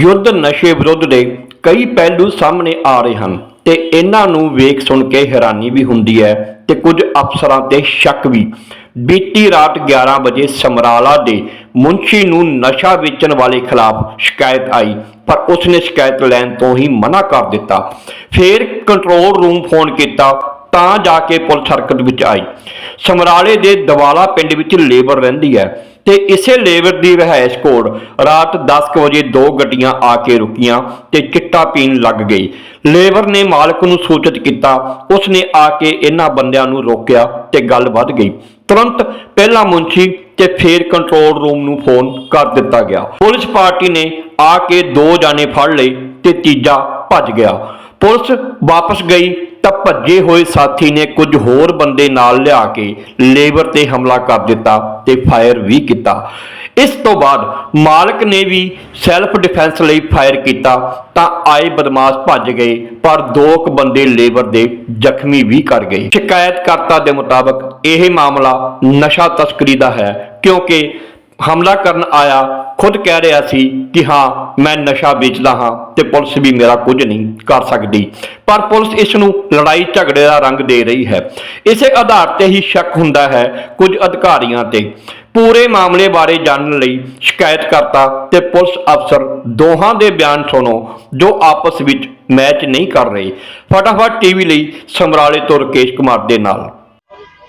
ਯੁੱਧ ਨਸ਼ੇ ਵਿਰੁੱਧ ਦੇ ਕਈ ਪਹਿਲੂ ਸਾਹਮਣੇ ਆ ਰਹੇ ਹਨ ਤੇ ਇਹਨਾਂ ਨੂੰ ਵੇਖ ਸੁਣ ਕੇ ਹੈਰਾਨੀ ਵੀ ਹੁੰਦੀ ਹੈ ਤੇ ਕੁਝ ਅਫਸਰਾਂ ਤੇ ਸ਼ੱਕ ਵੀ। ਬੀਤੀ ਰਾਤ 11 ਵਜੇ ਸਮਰਾਲਾ ਦੇ ਮੁੰਸ਼ੀ ਨੂੰ ਨਸ਼ਾ ਵੇਚਣ ਵਾਲੇ ਖਿਲਾਫ ਸ਼ਿਕਾਇਤ ਆਈ, ਪਰ ਉਸਨੇ ਸ਼ਿਕਾਇਤ ਲੈਣ ਤੋਂ ਹੀ ਮਨਾ ਕਰ ਦਿੱਤਾ। ਫਿਰ ਕੰਟਰੋਲ ਰੂਮ ਫੋਨ ਕੀਤਾ, ਤਾਂ ਜਾ ਕੇ ਪੁਲਿਸ ਹਰਕਤ ਵਿੱਚ ਆਈ। ਸਮਰਾਲੇ ਦੇ ਦਵਾਲਾ ਪਿੰਡ ਵਿੱਚ ਲੇਬਰ ਰਹਿੰਦੀ ਹੈ। ਤੇ ਇਸੇ ਲੇਬਰ ਦੀ ਰਿਹਾਇਸ਼ ਕੋਲ ਰਾਤ 10 ਵਜੇ ਦੋ ਗੱਡੀਆਂ ਆ ਕੇ ਰੁਕੀਆਂ ਤੇ ਚਿੱਟਾ ਪੀਣ ਲੱਗ ਗਈ। ਲੇਬਰ ਨੇ ਮਾਲਕ ਨੂੰ ਸੂਚਿਤ ਕੀਤਾ, ਉਸਨੇ ਆ ਕੇ ਇਹਨਾਂ ਬੰਦਿਆਂ ਨੂੰ ਰੋਕਿਆ ਤੇ ਗੱਲ ਵੱਧ ਗਈ। ਤੁਰੰਤ ਪਹਿਲਾ ਮੁੰਸ਼ੀ ਤੇ ਫੇਰ ਕੰਟਰੋਲ ਰੂਮ ਨੂੰ ਫੋਨ ਕਰ ਦਿੱਤਾ ਗਿਆ। ਪੁਲਿਸ ਪਾਰਟੀ ਨੇ ਆ ਕੇ ਦੋ ਜਾਣੇ ਫੜ ਲਏ ਤੇ ਤੀਜਾ ਭੱਜ ਗਿਆ। ਪੁਲਿਸ ਵਾਪਸ ਗਈ ਤਾਂ ਭੱਜੇ ਹੋਏ ਸਾਥੀ ਨੇ ਕੁਝ ਹੋਰ ਬੰਦੇ ਨਾਲ ਲਿਆ ਕੇ ਲੇਬਰ ਤੇ ਹਮਲਾ ਕਰ ਦਿੱਤਾ ਤੇ ਫਾਇਰ ਵੀ ਕੀਤਾ। ਇਸ ਤੋਂ ਬਾਅਦ ਮਾਲਕ ਨੇ ਵੀ ਸੈਲਫ ਡਿਫੈਂਸ ਲਈ ਫਾਇਰ ਕੀਤਾ ਤਾਂ ਆਏ ਬਦਮਾਸ਼ ਭੱਜ ਗਏ, ਪਰ ਦੋ ਕੁ ਬੰਦੇ ਲੇਬਰ ਦੇ ਜ਼ਖਮੀ ਵੀ ਕਰ ਗਏ। ਸ਼ਿਕਾਇਤਕਰਤਾ ਦੇ ਮੁਤਾਬਕ ਇਹ ਮਾਮਲਾ ਨਸ਼ਾ ਤਸਕਰੀ ਦਾ ਹੈ, ਕਿਉਂਕਿ ਹਮਲਾ ਕਰਨ ਆਇਆ, ਖੁਦ ਕਹਿ ਰਿਹਾ ਸੀ ਕਿ ਹਾਂ, ਮੈਂ ਨਸ਼ਾ ਵੇਚਦਾ ਹਾਂ ਤੇ ਪੁਲਿਸ ਵੀ ਮੇਰਾ ਕੁਝ ਨਹੀਂ ਕਰ ਸਕਦੀ। ਪਰ ਪੁਲਿਸ ਇਸ ਨੂੰ ਲੜਾਈ ਝਗੜੇ ਦਾ ਰੰਗ ਦੇ ਰਹੀ ਹੈ। ਇਸੇ ਆਧਾਰ ਤੇ ਹੀ ਸ਼ੱਕ ਹੁੰਦਾ ਹੈ ਕੁਝ ਅਧਿਕਾਰੀਆਂ ਤੇ। ਪੂਰੇ ਮਾਮਲੇ ਬਾਰੇ ਜਾਣਨ ਲਈ ਸ਼ਿਕਾਇਤ ਕਰਤਾ ਤੇ ਪੁਲਿਸ ਅਫਸਰ ਦੋਹਾਂ ਦੇ ਬਿਆਨ ਸੁਣੋ, ਜੋ ਆਪਸ ਵਿੱਚ ਮੈਚ ਨਹੀਂ ਕਰ ਰਹੇ। ਫਟਾਫਟ ਟੀਵੀ ਲਈ ਸਮਰਾਲੇ ਤੋਂ ਰਕੇਸ਼ ਕੁਮਾਰ ਦੇ ਨਾਲ।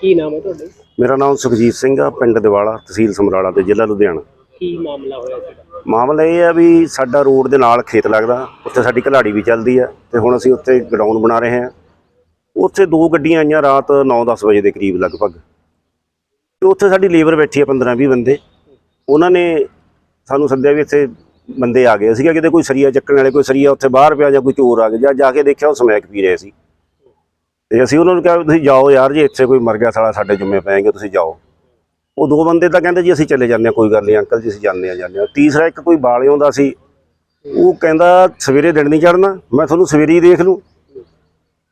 ਕੀ ਨਾਮ ਹੈ ਤੁਹਾਡਾ? ਮੇਰਾ ਨਾਮ ਸੁਖਜੀਤ ਸਿੰਘ ਆ ਪਿੰਡ ਦਿਵਾਲਾ ਤਹਿਸੀਲ ਸਮਰਾਲਾ ਤੇ ਜ਼ਿਲ੍ਹਾ ਲੁਧਿਆਣਾ। ਕੀ ਮਾਮਲਾ ਹੋਇਆ ਸੀਗਾ? ਮਾਮਲਾ ਇਹ ਆ ਵੀ ਸਾਡਾ ਰੋਡ ਦੇ ਨਾਲ ਖੇਤ ਲੱਗਦਾ ਉੱਥੇ ਸਾਡੀ ਘਲਾੜੀ ਵੀ ਚੱਲਦੀ ਆ ਤੇ ਹੁਣ ਅਸੀਂ ਉੱਥੇ ਗਰਾਊਂਡ ਬਣਾ ਰਹੇ ਹਾਂ। ਉੱਥੇ ਦੋ ਗੱਡੀਆਂ ਆਈਆਂ ਰਾਤ 9-10 ਵਜੇ ਦੇ ਕਰੀਬ ਲਗਭਗ। ਤੇ ਉੱਥੇ ਸਾਡੀ ਲੇਬਰ ਬੈਠੀ ਆ 15-20 ਬੰਦੇ। ਉਹਨਾਂ ਨੇ ਸਾਨੂੰ ਸੱਦਿਆ ਵੀ ਇੱਥੇ ਬੰਦੇ ਆ ਗਏ। ਕਿਹਾ ਕਿਤੇ ਕੋਈ ਸਰੀਆ ਚੱਕਣ ਵਾਲੇ ਕੋਈ ਸਰੀਆ ਉੱਥੇ ਬਾਹਰ ਪਿਆ ਜਾਂ ਕੋਈ ਚੋਰ ਆ ਗਿਆ ਜਾਂ ਜਾ ਕੇ ਦੇਖਿਆ ਉਹ ਸਮੈਕ ਪੀ ਰਹੇ ਸੀ। ਤੇ ਅਸੀਂ ਉਹਨਾਂ ਨੂੰ ਕਿਹਾ ਵੀ ਤੁਸੀਂ ਜਾਓ ਯਾਰ ਜੇ, ਇੱਥੇ ਕੋਈ ਮਰ ਗਿਆ ਸਾਲਾ, ਸਾਡੇ ਜੁੰਮੇ ਪੈਣਗੇ ਤੁਸੀਂ ਜਾਓ। ਉਹ ਦੋ ਬੰਦੇ ਤਾਂ ਕਹਿੰਦੇ ਜੀ, ਅਸੀਂ ਚਲੇ ਜਾਂਦੇ ਹਾਂ, ਕੋਈ ਗੱਲ ਨਹੀਂ, ਅੰਕਲ ਜੀ, ਅਸੀਂ ਜਾਂਦੇ ਹਾਂ ਜਾਂਦੇ ਹਾਂ। ਤੀਸਰਾ ਇੱਕ ਕੋਈ ਬਾਲਿਓਂ ਦਾ ਸੀ, ਉਹ ਕਹਿੰਦਾ ਸਵੇਰੇ ਦਿਨ ਨਹੀਂ ਚੜਨਾ ਮੈਂ ਤੁਹਾਨੂੰ ਸਵੇਰੇ ਹੀ ਦੇਖ ਲੂੰ।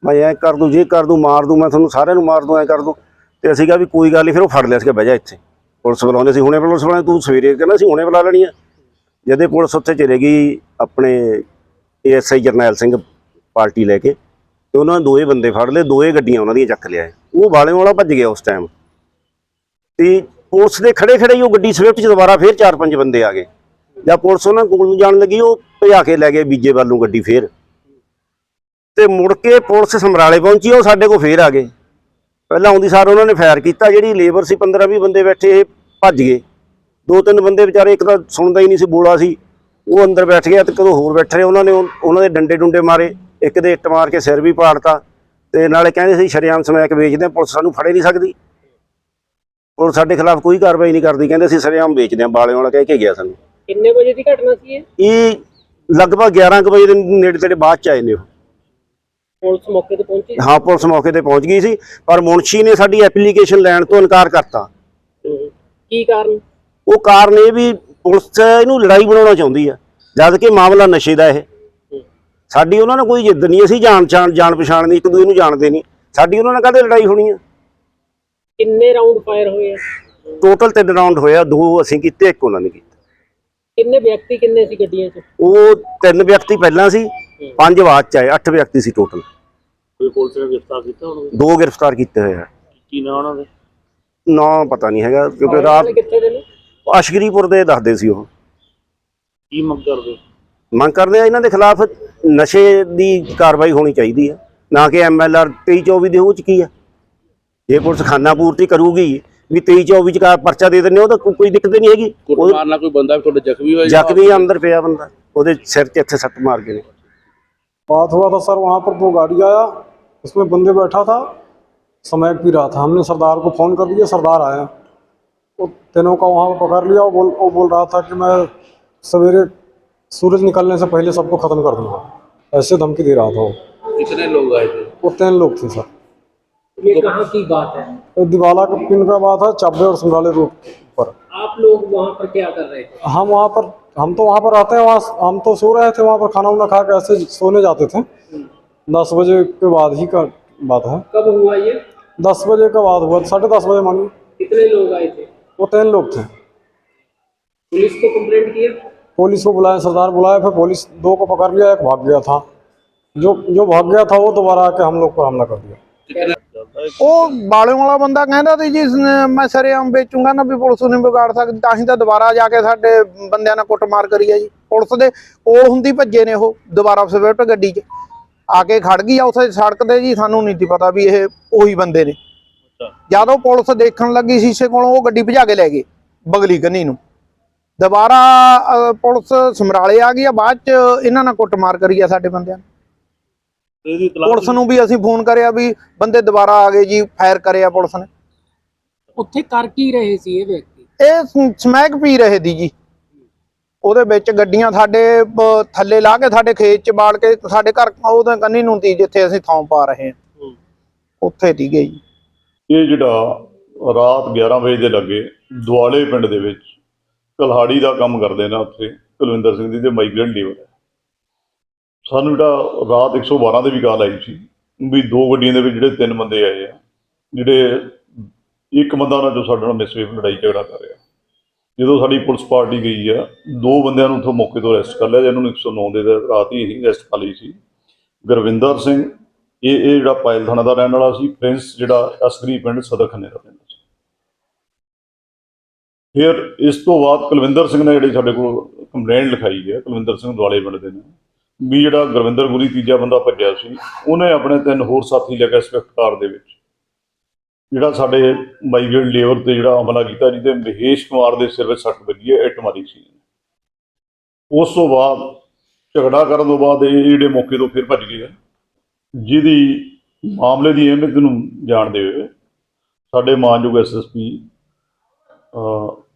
ਮੈਂ ਐ ਕਰ ਦੂੰ, ਜੇ ਕਰ ਦੂੰ, ਮਾਰ ਦੂੰ, ਮੈਂ ਤੁਹਾਨੂੰ ਸਾਰਿਆਂ ਨੂੰ ਮਾਰ ਦੂੰ, ਐ ਕਰ ਦੂੰ। ਤੇ ਅਸੀਂ ਕਿਹਾ ਵੀ ਕੋਈ ਗੱਲ ਨਹੀਂ, ਫਿਰ ਉਹ ਫੜ ਲਿਆ ਸੀ ਬਹਿ ਜਾ ਇੱਥੇ। ਪੁਲਿਸ ਬੁਲਾਉਂਦੇ ਸੀ, ਹੁਣੇ ਪੁਲਿਸ ਬੁਲਾਉਂਦੇ, ਤੂੰ ਸਵੇਰੇ ਕਹਿੰਦਾ ਸੀ, ਹੁਣੇ ਬੁਲਾ ਲੈਣੀ ਆ। ਜਦੇ ਪੁਲਿਸ ਉੱਥੇ ਚਲੇ ਗਈ, ਆਪਣੇ ਏਐਸਆਈ ਜਰਨੈਲ ਸਿੰਘ ਪਾਰਟੀ ਲੈ ਕੇ ਤੇ ਉਹਨਾਂ ਨੇ ਦੋਏ ਬੰਦੇ ਫੜ ਲਏ, ਦੋਏ ਗੱਡੀਆਂ ਉਹਨਾਂ ਦੀਆਂ ਚੱਕ ਲਿਆ ਉਹ ਵਾਲੇ ਵਾਲਾ ਭੱਜ ਗਿਆ ਉਸ ਟਾਈਮ ਤੇ ਪੁਲਿਸ ਦੇ ਖੜੇ ਖੜੇ ਹੀ ਉਹ ਗੱਡੀ ਸਵਿਫਟ 'ਚ ਦੁਬਾਰਾ ਫੇਰ ਚਾਰ ਪੰਜ ਬੰਦੇ ਆ ਗਏ। ਜਦ ਪੁਲਿਸ ਉਹਨਾਂ ਕੋਲ ਨੂੰ ਜਾਣ ਲੱਗੀ, ਉਹ ਭਜਾ ਕੇ ਲੈ ਗਏ ਬੀਜੇ ਵੱਲ ਨੂੰ ਗੱਡੀ ਫੇਰ। ਤੇ ਮੁੜ ਕੇ ਪੁਲਿਸ ਸਮਰਾਲੇ ਪਹੁੰਚੀ, ਉਹ ਸਾਡੇ ਕੋਲ ਫੇਰ ਆ ਗਏ। ਪਹਿਲਾਂ ਆਉਂਦੀ ਸਾਰ ਉਹਨਾਂ ਨੇ ਫਾਇਰ ਕੀਤਾ, ਜਿਹੜੀ ਲੇਬਰ ਸੀ 15 20 ਬੰਦੇ ਬੈਠੇ, ਇਹ ਭੱਜ ਗਏ। ਦੋ ਤਿੰਨ ਬੰਦੇ ਵਿਚਾਰੇ, ਇੱਕ ਤਾਂ ਸੁਣਦਾ ਹੀ ਨਹੀਂ ਸੀ, ਬੋਲਾ ਸੀ। ਉਹ ਅੰਦਰ ਬੈਠ ਗਿਆ ਤੇ ਕਦੋਂ ਹੋਰ ਬੈਠੇ ਰਹੇ ਉਹਨਾਂ ਨੇ ਉਹਨਾਂ ਦੇ ਡੰਡੇ ਡੁੰਡੇ ਮਾਰੇ। ਇੱਕ ਦੇ ਇੱਟ ਮਾਰ ਕੇ ਸਿਰ ਵੀ ਪਾੜਤਾ ਤੇ ਨਾਲੇ ਕਹਿੰਦੇ ਸੀ ਸ਼ਰੇਆਮ ਸਮੈਕ ਵੇਚਦੇ ਹਾਂ, ਪੁਲਿਸ ਸਾਨੂੰ ਫੜੇ ਨਹੀਂ ਸਕਦੀ। ਪੁਲਿਸ ਸਾਡੇ ਖਿਲਾਫ ਕੋਈ ਕਾਰਵਾਈ ਨਹੀਂ ਕਰਦੀ ਕਹਿੰਦੇ ਅਸੀਂ ਸ਼ਰੇਆਮ ਵੇਚਦੇ ਹਾਂ ਬਾਲਿਆਂ ਵਾਲਾ ਕਹਿ ਕੇ ਗਿਆ ਸਾਨੂੰ। ਕਿੰਨੇ ਵਜੇ ਦੀ ਘਟਨਾ ਸੀ ਇਹ? ਇਹ ਲਗਭਗ 11 ਕੁ ਵਜੇ ਦੇ ਨੇੜੇ ਤੇੜੇ ਬਾਅਦ ਚ ਆਏ ਨੇ ਉਹ। ਪੁਲਿਸ ਮੌਕੇ ਤੇ ਪਹੁੰਚੀ? ਹਾਂ ਪੁਲਿਸ ਮੌਕੇ ਤੇ ਪਹੁੰਚ ਗਈ ਸੀ ਪਰ ਮੁਨਸ਼ੀ ਨੇ ਸਾਡੀ ਐਪਲੀਕੇਸ਼ਨ ਲੈਣ ਤੋਂ ਇਨਕਾਰ ਕਰਤਾ। ਕੀ ਕਾਰਨ? ਉਹ ਕਾਰਨ ਇਹ ਵੀ ਪੁਲਿਸ ਇਹਨੂੰ ਲੜਾਈ ਬਣਾਉਣਾ ਚਾਹੁੰਦੀ ਆ ਜਦ ਕਿ ਮਾਮਲਾ ਨਸ਼ੇ ਦਾ ਇਹ। ਸਾਡੀ ਉਹਨਾਂ ਨਾਲ ਕੋਈ ਜਿੱਦ ਨਹੀਂ ਅਸੀਂ ਜਾਣ ਜਾਣ ਜਾਣ ਪਛਾਣ ਨਹੀਂ ਇੱਕ ਦੂਜੇ ਨੂੰ ਜਾਣਦੇ ਨਹੀਂ। ਸਾਡੀ ਉਹਨਾਂ ਨਾਲ ਕਾਹਦੇ ਲੜਾਈ ਹੋਣੀ ਆ? ਕਿੰਨੇ ਰਾਉਂਡ ਫਾਇਰ ਹੋਏ ਆ? ਟੋਟਲ ਤਿੰਨ ਰਾਉਂਡ ਹੋਇਆ ਦੋ ਅਸੀਂ ਕੀਤੇ ਇੱਕ ਉਹਨਾਂ ਨੇ ਕੀਤਾ। ਕਿੰਨੇ ਵਿਅਕਤੀ ਕਿੰਨੇ ਸੀ ਗੱਡੀਆਂ 'ਚ? ਉਹ ਤਿੰਨ ਵਿਅਕਤੀ ਪਹਿਲਾਂ ਸੀ ਪੰਜ ਬਾਅਦ ਚ ਆਏ ਅੱਠ ਵਿਅਕਤੀ ਸੀ ਟੋਟਲ ਕੋਈ ਪੁਲਿਸ ਨੇ ਗ੍ਰਿਫਤਾਰ ਕੀਤਾ ਹੁਣ ਦੋ ਗ੍ਰਿਫਤਾਰ ਕੀਤੇ ਹੋਏ ਆ। ਕੀ ਨਾ ਉਹਨਾਂ ਦੇ? ਨਾ ਪਤਾ ਨਹੀਂ ਹੈਗਾ ਕਿਉਂਕਿ ਰਾਤ ਵਾਲੇ ਕਿੱਥੇ ਦੇ ਨੇ? ਅਸ਼ਗਰੀਪੁਰ ਦੇ ਦੱਸਦੇ ਸੀ ਉਹ। ਕੀ ਮੰਗ ਕਰਦੇ? ਮੰਗ ਕਰਦੇ ਆ ਇਹਨਾਂ ਦੇ ਖਿਲਾਫ ਨਸ਼ੇ ਦੀ ਕਾਰਵਾਈ ਹੋਣੀ ਚਾਹੀਦੀ ਹੈ ਨਾ ਕਿ ਐਮਐਲਆਰ 2324 ਦੇ ਉਹ ਚ ਕੀ ਆ ਜੇ ਪੁਲਿਸ ਖਾਨਾ ਪੂਰਤੀ ਕਰੂਗੀ ਵੀ 2324 ਚ ਕਾ ਪਰਚਾ ਦੇ ਦਿੰਦੇ ਉਹ ਤਾਂ ਕੋ- ਕੋਈ ਦਿੱਕਤ ਨਹੀਂ ਹੈਗੀ ਕੁੱਟ ਮਾਰਨਾ ਕੋਈ ਬੰਦਾ ਵੀ ਤੁਹਾਡੇ ਜ਼ਖਮੀ ਹੋਇਆ ਜ਼ਖਮੀ ਅੰਦਰ ਪਿਆ ਬੰਦਾ ਉਹਦੇ ਸਿਰ 'ਚ ਇੱਥੇ ਸੱਟ ਮਾਰ ਗਏ ਨੇ बात हुआ था सर वहाँ पर दो गाड़ी आया उसमें बंदे बैठा था समय पी रहा था हमने सरदार को फ़ोन कर दिया सरदार आया वो तीनों का वहाँ पर पकड़ लिया वो बोल वो बोल रहा था कि मैं सवेरे सूरज निकलने से पहले सबको ख़त्म कर दूँगा। ऐसे धमकी दे रहा था वो। कितने लोग आए थे? वो तीन लोग थे सर। ये कहाँ की बात है? दिवाला का पिन का बात है चाबे और संग्राले रोड पर आप लोग वहाँ पर क्या कर रहे थे? हम वहाँ पर हम तो वहाँ पर रहते हैं वहाँ हम तो सो रहे थे वहाँ पर खाना वाना खा के ऐसे सोने जाते थे। दस बजे के बाद ही का बात है। कब हुआ ये? दस बजे का बाद हुआ साढ़े दस बजे मानिए कितने लोग आए थे? वो तीन लोग थे। पुलिस को कंप्लेंट किया? पुलिस को बुलाया सरदार बुलाया फिर पुलिस दो को पकड़ लिया एक भाग गया था जो जो भाग गया था वो दोबारा आके हम लोग पर हमला कर दिया ਉਹ ਬਾਲਿਓਂ ਵਾਲਾ ਬੰਦਾ ਕਹਿੰਦਾ ਸੀ ਜੀ ਸ- ਮੈਂ ਸਰੇਆਮ ਵੇਚੂੰਗਾ ਨਾ ਵੀ ਪੁਲਿਸ ਨੂੰ ਵਿਗਾੜ ਸਕਦੀ ਤਾਂ ਹੀ ਤਾਂ ਦੁਬਾਰਾ ਜਾ ਕੇ ਸਾਡੇ ਬੰਦਿਆਂ ਨਾਲ ਕੁੱਟਮਾਰ ਕਰੀ ਆ ਜੀ ਪੁਲਿਸ ਦੇ ਕੋਲ ਹੁੰਦੀ ਭੱਜੇ ਨੇ ਉਹ ਦੁਬਾਰਾ ਸਵਿਫਟ ਗੱਡੀ 'ਚ ਆ ਕੇ ਖੜ ਗਈ ਆ ਉੱਥੇ ਸੜਕ ਤੇ ਜੀ ਸਾਨੂੰ ਨਹੀਂ ਸੀ ਪਤਾ ਵੀ ਇਹ ਉਹੀ ਬੰਦੇ ਨੇ ਜਦੋਂ ਪੁਲਿਸ ਦੇਖਣ ਲੱਗੀ ਸ਼ੀਸ਼ੇ ਕੋਲੋਂ ਉਹ ਗੱਡੀ ਭਜਾ ਕੇ ਲੈ ਗਏ ਬਗਲੀ ਕੰਨੀ ਨੂੰ ਦੁਬਾਰਾ ਪੁਲਿਸ ਸਮਰਾਲੇ ਆ ਗਈ ਆ ਬਾਅਦ 'ਚ ਇਹਨਾਂ ਨਾਲ ਕੁੱਟਮਾਰ ਕਰੀ ਆ ਸਾਡੇ ਬੰਦਿਆਂ ਨੇ। ਇਹਦੀ ਪੁਲਿਸ ਨੂੰ ਵੀ ਅਸੀਂ ਫੋਨ ਕਰਿਆ ਵੀ ਬੰਦੇ ਦੁਬਾਰਾ ਆ ਗਏ ਜੀ ਫਾਇਰ ਕਰਿਆ ਪੁਲਿਸ ਨੇ। ਉੱਥੇ ਕਰ ਕੀ ਰਹੇ ਸੀ ਇਹ ਵਿਅਕਤੀ? ਇਹ ਸ- ਸਮੈਕ ਪੀ ਰਹੇ ਦੀ ਜੀ। ਉਹਦੇ ਵਿੱਚ ਗੱਡੀਆਂ ਸਾਡੇ ਬ- ਥੱਲੇ ਲਾ ਕੇ ਸਾਡੇ ਖੇਤ ਚ ਬਾੜ ਕੇ ਸਾਡੇ ਘਰ ਉਹਦੇ ਕੰਨੀ ਨੂੰ ਤੀ ਜਿੱਥੇ ਅਸੀਂ ਥਾਂ ਪਾ ਰਹੇ ਹਾਂ। ਉੱਥੇ ਤੀ ਗਈ ਇਹ ਜਿਹੜਾ ਰਾਤ 11 ਵਜੇ ਦੇ ਲੱਗੇ ਦੁਆਲੇ ਪਿੰਡ ਦੇ ਵਿੱਚ ਕਲਹਾੜੀ ਦਾ ਕੰਮ ਕਰਦੇ ਨੇ ਉੱਥੇ, ਕੁਲਵਿੰਦਰ ਸਿੰਘ ਦੀ ਤੇ ਮਾਈਗ੍ਰੇਟ ਲੀਵਰ ਹੈ ਸਾਨੂੰ ਜਿਹੜਾ ਰਾਤ 112 ਦੇ ਵੀ ਕਾਲ ਆਈ ਸੀ ਵੀ ਦੋ ਗੱਡੀਆਂ ਦੇ ਵਿੱਚ ਜਿਹੜੇ ਤਿੰਨ ਬੰਦੇ ਆਏ ਆ, ਜਿਹੜੇ ਇੱਕ ਬੰਦਾ ਉਹਨਾਂ ਜੋ ਸਾਡੇ ਨਾਲ ਮਿਸਵੇਵ ਲੜਾਈ ਝਗੜਾ ਕਰ ਰਿਹਾ। ਜਦੋਂ ਸਾਡੀ ਪੁਲਿਸ ਪਾਰਟੀ ਗਈ ਆ, ਦੋ ਬੰਦਿਆਂ ਨੂੰ ਉੱਥੋਂ ਮੌਕੇ ਤੋਂ ਅਰੈਸਟ ਕਰ ਲਿਆ, ਜਿਹਨਾਂ ਨੂੰ 109 ਦੇ ਰਾਤ ਹੀ ਅਸੀਂ ਅਰੈਸਟ ਕਰ ਲਈ ਸੀ। ਗੁਰਵਿੰਦਰ ਸਿੰਘ, ਇਹ ਇਹ ਜਿਹੜਾ ਪਾਇਲ ਥਾਣਾ ਦਾ ਰਹਿਣ ਵਾਲਾ ਸੀ, ਪ੍ਰਿੰਸ ਜਿਹੜਾ ਅਸਗਰੀ ਪਿੰਡ ਸਦਰ ਖੰਨੇ ਦਾ ਰਹਿੰਦਾ। ਫਿਰ ਇਸ ਤੋਂ ਬਾਅਦ ਕੁਲਵਿੰਦਰ ਸਿੰਘ ਨੇ ਜਿਹੜੀ ਸਾਡੇ ਕੋਲ ਕੰਪਲੇਂਟ ਲਿਖਾਈ ਹੈ, ਕੁਲਵਿੰਦਰ ਸਿੰਘ ਦੁਆਲੇ ਪਿੰਡ ਦੇ ਨੇ, ਵੀ ਜਿਹੜਾ ਗੁਰਵਿੰਦਰ ਗੁਰੀ ਤੀਜਾ ਬੰਦਾ ਭੱਜਿਆ ਸੀ, ਉਹਨੇ ਆਪਣੇ ਤਿੰਨ ਹੋਰ ਸਾਥੀ ਲੈ ਕੇ ਸਵਿਫਟ ਕਾਰ ਦੇ ਵਿੱਚ, ਜਿਹੜਾ ਸਾਡੇ ਮਾਈਗ੍ਰੇਟ ਲੇਬਰ ਤੇ ਜਿਹੜਾ ਹਮਲਾ ਕੀਤਾ ਜਿਹਦੇ ਮਹੇਸ਼ ਕੁਮਾਰ ਦੇ ਸਿਰ ਵਿੱਚ ਸੱਟ ਵੱਜੀ ਹੈ, ਇੱਟ ਮਾਰੀ ਸੀ ਉਸ ਤੋਂ ਬਾਅਦ ਝਗੜਾ ਕਰਨ ਤੋਂ ਬਾਅਦ ਇਹ ਜਿਹੜੇ ਮੌਕੇ ਤੋਂ ਫਿਰ ਭੱਜ ਗਏ ਆ, ਜਿਹਦੀ ਮਾਮਲੇ ਦੀ ਅਹਿਮੀਅਤ ਨੂੰ ਜਾਣਦੇ ਹੋਏ ਸਾਡੇ ਮਾਨਯੋਗ ਐਸਐਸਪੀ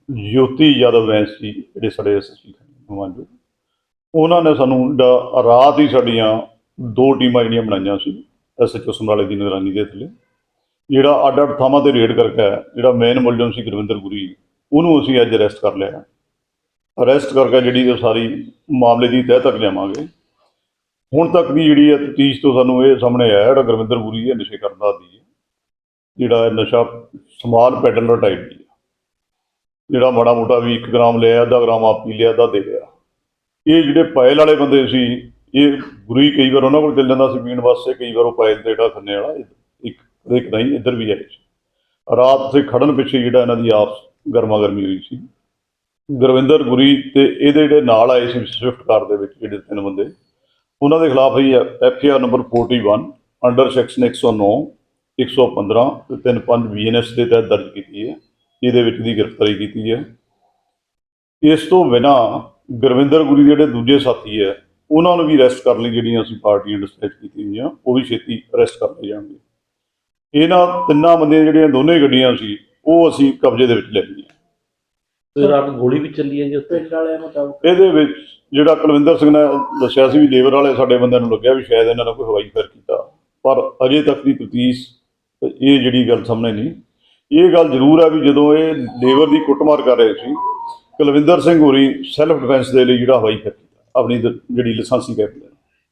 ਜੋਤੀ ਯਾਦਵ ਰੈਂਸ ਜੀ ਜਿਹੜੇ ਸਾਡੇ ਐਸਐਸਪੀ ਮਾਨਯੋਗ ਉਹਨਾਂ ਨੇ ਸਾਨੂੰ ਜਿਹੜਾ ਰਾਤ ਹੀ ਸਾਡੀਆਂ ਦੋ ਟੀਮਾਂ ਜਿਹੜੀਆਂ ਬਣਾਈਆਂ ਸੀ ਐਸਐਚਓ ਸਮਰਾਲੇ ਦੀ ਨਿਗਰਾਨੀ ਦੇ ਥੱਲੇ, ਜਿਹੜਾ ਅੱਡ ਅੱਡ ਥਾਵਾਂ ਤੇ ਰੇਡ ਕਰਕੇ ਜਿਹੜਾ ਮੇਨ ਮੁਲਜ਼ਮ ਸੀ ਗੁਰਵਿੰਦਰ ਗੁਰੀ ਉਹਨੂੰ ਅਸੀਂ ਅੱਜ ਅਰੈਸਟ ਕਰ ਲਿਆ। ਅਰੈਸਟ ਕਰਕੇ ਜਿਹੜੀ ਉਹ ਸਾਰੀ ਮਾਮਲੇ ਦੀ ਤਹਿ ਤੱਕ ਲਿਆਵਾਂਗੇ। ਹੁਣ ਤੱਕ ਦੀ ਜਿਹੜੀ ਹੈ ਤਫਤੀਸ਼ ਤੋਂ ਸਾਨੂੰ ਇਹ ਸਾਹਮਣੇ ਆਇਆ, ਜਿਹੜਾ ਗੁਰਵਿੰਦਰ ਗੁਰੀ ਹੈ, ਨਸ਼ੇ ਕਰਦਾ ਦੀ ਹੈ, ਜਿਹੜਾ ਇਹ ਨਸ਼ਾ ਸਮਾਲ ਪੈਡਲਰ ਟਾਈਪ ਦੀ ਹੈ। ਜਿਹੜਾ ਮਾੜਾ ਮੋਟਾ ਵੀ 1 ਗ੍ਰਾਮ ਲਿਆ, ਅੱਧਾ ਗ੍ਰਾਮ ਆਪ ਪੀ ਲਿਆ, ਅੱਧਾ ਦੇ ਲਿਆ। ਇਹ ਜਿਹੜੇ ਪਾਇਲ ਵਾਲੇ ਬੰਦੇ ਸੀ, ਇਹ ਗੁਰੀ ਕਈ ਵਾਰ ਉਹਨਾਂ ਕੋਲ ਚੱਲ ਜਾਂਦਾ ਸੀ ਪੀਣ ਵਾਸਤੇ, ਕਈ ਵਾਰ ਉਹ ਪਾਇਲ ਤੇ ਜਿਹੜਾ ਖੰਨੇ ਵਾਲਾ ਇੱਕ ਇੱਕ ਨਹੀਂ, ਇੱਧਰ ਵੀ ਆਏ ਸੀ। ਰਾਤ ਤੇ ਖੜਨ ਪਿੱਛੇ ਜਿਹੜਾ ਇਹਨਾਂ ਦੀ ਆਪਸ ਗਰਮਾ ਗਰਮੀ ਹੋਈ ਸੀ। ਗੁਰਵਿੰਦਰ, ਗੁਰੀ ਤੇ ਇਹਦੇ ਜਿਹੜੇ ਨਾਲ ਆਏ ਸੀ ਸਵਿਫਟ ਕਾਰ ਦੇ ਵਿੱਚ, ਜਿਹੜੇ ਤਿੰਨ ਬੰਦੇ। ਉਹਨਾਂ ਦੇ ਖਿਲਾਫ ਹੀ F R number 41 under section 109 115 ਤੇ 35 ਬੀਐਨਐਸ ਦੇ ਤਹਿਤ ਦਰਜ ਕੀਤੀ ਹੈ। ਇਹਦੇ ਵਿੱਚ ਦੀ ਗ੍ਰਿਫਤਾਰੀ ਕੀਤੀ ਹੈ। ਇਸ ਤੋਂ ਬਿਨਾ ਗੁਰਵਿੰਦਰ ਗੁਰੀ ਦੇ ਜਿਹੜੇ ਦੂਜੇ ਸਾਥੀ ਹੈ ਉਹਨਾਂ ਨੂੰ ਵੀ ਅਰੈਸਟ ਕਰਨ ਲਈ ਜਿਹੜੀਆਂ ਅਸੀਂ ਪਾਰਟੀਆਂ ਡਿਸਪੈਚ ਕੀਤੀਆਂ ਹੋਈਆਂ ਉਹ ਵੀ ਛੇਤੀ ਅਰੈਸਟ ਕਰ ਲਏ ਜਾਣਗੇ। ਇਹਨਾਂ ਤਿੰਨਾਂ ਦੀਆਂ ਜਿਹੜੀਆਂ ਦੋਨੇ ਗੱਡੀਆਂ ਸੀ ਉਹ ਅਸੀਂ ਕਬਜ਼ੇ ਦੇ ਵਿੱਚ ਲੈ ਲਈਆਂ। ਤੇ ਰਾਤ ਗੋਲੀ ਵੀ ਚੱਲੀ ਹੈ ਜੀ ਉੱਥੇ? ਪਿੰਡ ਵਾਲਿਆਂ ਮੁਤਾਬਕ ਇਹਦੇ ਵਿੱਚ ਜਿਹੜਾ ਕੁਲਵਿੰਦਰ ਸਿੰਘ ਨੇ ਦੱਸਿਆ ਸੀ ਵੀ ਲੇਬਰ ਵਾਲੇ ਸਾਡੇ ਬੰਦਿਆਂ ਨੂੰ ਲੱਗਿਆ ਵੀ ਸ਼ਾਇਦ ਇਹਨਾਂ ਨੇ ਕੋਈ ਹਵਾਈ ਫਾਇਰ ਕੀਤਾ ਪਰ ਅਜੇ ਤੱਕ ਦੀ ਤਫਤੀਸ਼ ਇਹ ਜਿਹੜੀ ਗੱਲ ਸਾਹਮਣੇ ਨਹੀਂ। ਇਹ ਗੱਲ ਜ਼ਰੂਰ ਹੈ ਵੀ ਜਦੋਂ ਇਹ ਲੇਬਰ ਦੀ ਕੁੱਟਮਾਰ ਕਰ ਰਹੇ ਸੀ ਕੁਲਵਿੰਦਰ ਸਿੰਘ ਹੋਰੀ ਸੈਲਫ ਡਿਫੈਂਸ ਦੇ ਲਈ ਜਿਹੜਾ ਹਵਾਈ ਕੀਤਾ ਆਪਣੀ ਦ- ਜਿਹੜੀ ਲਾਇਸੈਂਸੀ ਦੇ।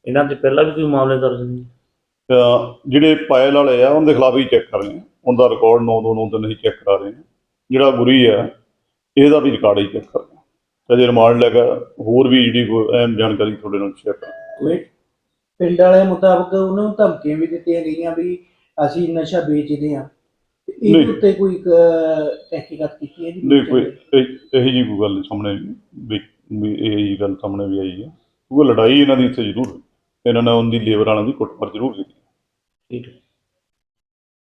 ਇਹਨਾਂ ਦੇ ਪਹਿਲਾਂ ਵੀ ਕੋਈ ਮਾਮਲੇ ਦਰਜ ਨਹੀਂ ਜਿਹੜੇ ਪਾਇਲ ਵਾਲੇ ਆ ਉਹਨਾਂ ਦੇ ਖਿਲਾਫ ਹੀ ਚੈੱਕ ਕਰ ਰਹੇ ਹਾਂ ਉਹਦਾ ਰਿਕਾਰਡ 9293 ਹੀ ਚੈੱਕ ਕਰਾ ਰਹੇ ਜਿਹੜਾ ਗੁਰੀ ਹੈ ਇਹਦਾ ਵੀ ਰਿਕਾਰਡ ਹੀ ਚੈੱਕ ਕਰ ਰਹੇ ਰਿਮਾਂਡ ਲੈ ਕੇ ਹੋਰ ਵੀ ਜਿਹੜੀ ਕੋਈ ਅਹਿਮ ਜਾਣਕਾਰੀ ਤੁਹਾਡੇ ਨਾਲ ਸ਼ੇਅਰ ਕਰਾਂਗੇ। ਪਿੰਡ ਵਾਲਿਆਂ ਮੁਤਾਬਕ ਉਹਨਾਂ ਨੂੰ ਧਮਕੀਆਂ ਵੀ ਦਿੱਤੀਆਂ ਗਈਆਂ ਵੀ ਅਸੀਂ ਨਸ਼ਾ ਵੇਚਦੇ ਹਾਂ। ਤੇ ਨਹੀਂ। ਇਹਦੇ ਉੱਤੇ ਕੋਈ ਅਹ, ਤਹਿਕੀਕਾਤ ਕੀਤੀ ਹੈ ਜੀ ਨਹੀਂ ਕੋਈ ਇਹ- ਇਹੋ ਜਿਹੀ ਕੋਈ ਗੱਲ ਸਾਹਮਣੇ ਵੀ ਵੀ ਇਹ ਜਿਹੀ ਗੱਲ ਸਾਹਮਣੇ ਵੀ ਆਈ ਹੈ ਉਹ ਲੜਾਈ ਇਹਨਾਂ ਦੀ ਇੱਥੇ ਜ਼ਰੂਰ ਹੋਈ। ਇਹਨਾਂ ਨੇ ਉਹਦੀ ਲੇਬਰ ਵਾਲਿਆਂ ਦੀ ਕੁੱਟਮਾਰ ਜ਼ਰੂਰ ਕੀਤੀ ਠੀਕ ਹੈ